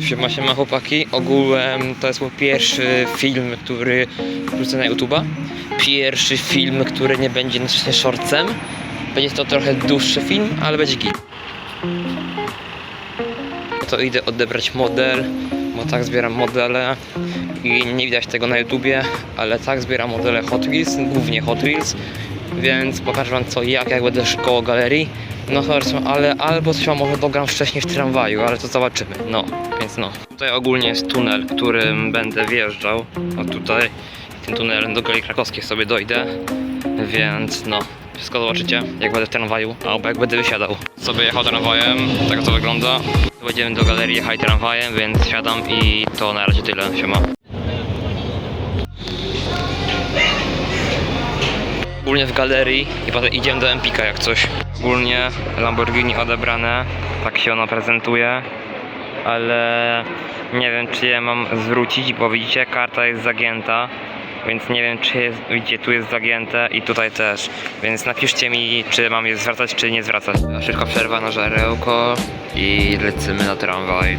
Siema, siema chłopaki. Ogółem to jest mój pierwszy film, który wrócę na YouTube'a. Pierwszy film, który nie będzie jednocześnie shortcem. Będzie to trochę dłuższy film, ale będzie git. To idę odebrać model, bo tak zbieram modele i nie widać tego na YouTubie, ale tak zbieram modele Hot Wheels, głównie Hot Wheels, więc pokażę wam co jak, jak będę szedł koło galerii. No chodźmy, ale albo wam może dogram wcześniej w tramwaju, ale to zobaczymy, no, więc no. Tutaj ogólnie jest tunel, którym będę wjeżdżał, o tutaj, tym tunelem do Galerii Krakowskiej sobie dojdę, więc no. Wszystko zobaczycie, jak będę w tramwaju, albo jak będę wysiadał. Sobie jechał tramwajem, tak to wygląda. Wejdziemy do galerii, jechaj tramwajem, więc siadam i to na razie tyle, siema. Ogólnie w galerii i potem idziemy do Empika jak coś. Ogólnie Lamborghini odebrane, tak się ono prezentuje, ale nie wiem czy je mam zwrócić, bo widzicie karta jest zagięta, więc nie wiem czy jest, widzicie tu jest zagięte i tutaj też, więc napiszcie mi czy mam je zwracać czy nie zwracać. Szybka przerwa na żarełko i lecimy na tramwaj.